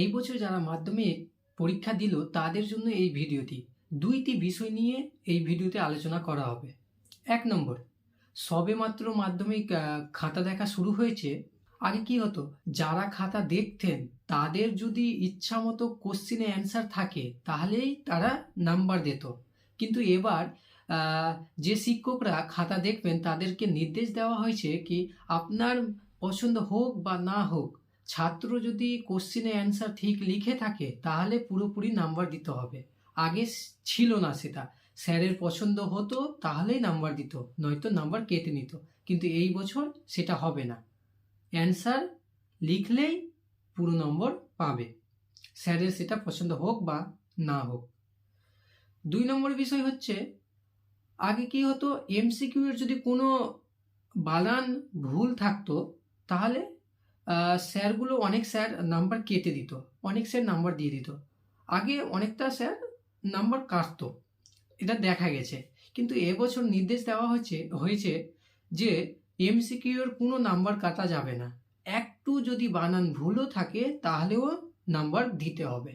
এই বছর যারা মাধ্যমিক পরীক্ষা দিল, তাদের জন্য এই ভিডিওটি। দুইটি বিষয় নিয়ে এই ভিডিওতে আলোচনা করা হবে। এক নম্বর, সবেমাত্র মাধ্যমিক খাতা দেখা শুরু হয়েছে। আগে কি হতো, যারা খাতা দেখতেন, তাদের যদি ইচ্ছা মতো কোশ্চিনে অ্যান্সার থাকে, তাহলেই তারা নাম্বার দিত। কিন্তু এবার যে শিক্ষকরা খাতা দেখবেন, তাদেরকে নির্দেশ দেওয়া হয়েছে কি, আপনার পছন্দ হোক বা না হোক ছাত্র যদি কোশ্চিনে অ্যান্সার ঠিক লিখে থাকে, তাহলে পুরোপুরি নাম্বার দিতে হবে। আগে ছিল না সেটা। স্যারের পছন্দ হতো, তাহলেই নাম্বার দিত। নয়তো নাম্বার কেটে নিত। কিন্তু এই বছর সেটা হবে না। অ্যান্সার লিখলেই পুরো নম্বর পাবে। স্যারের সেটা পছন্দ হোক বা না হোক। দুই নম্বর বিষয় হচ্ছে, আগে কি হতো এমসিকিউ এর যদি কোনো বানান ভুল থাকতো, তাহলে স্যারগুলো অনেক স্যার নাম্বার কেটে দিত, অনেক স্যার নাম্বার দিয়ে দিত। আগে অনেকটা স্যার নাম্বার কাটতো, এটা দেখা গেছে। কিন্তু এবছর নির্দেশ দেওয়া হয়েছে হয়েছে যে এমসিকিউ এর কোনো নাম্বার কাটা যাবে না। একটু যদি বানান ভুলও থাকে, তাহলেও নাম্বার দিতে হবে।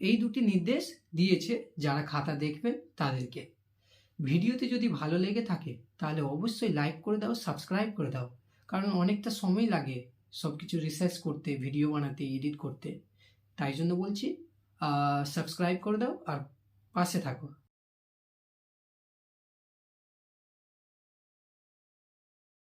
এই দুটি নির্দেশ দিয়েছে যারা খাতা দেখবেন তাদেরকে। ভিডিওতে যদি ভালো লেগে থাকে, তাহলে অবশ্যই লাইক করে দাও, সাবস্ক্রাইব করে দাও। কারণ অনেকটা সময় লাগে সব কিছু রিসার্চ করতে ভিডিও বানাতে এডিট করতে। তাই জন্য বলছি সাবস্ক্রাইব করে দাও আর পাশে থাকো।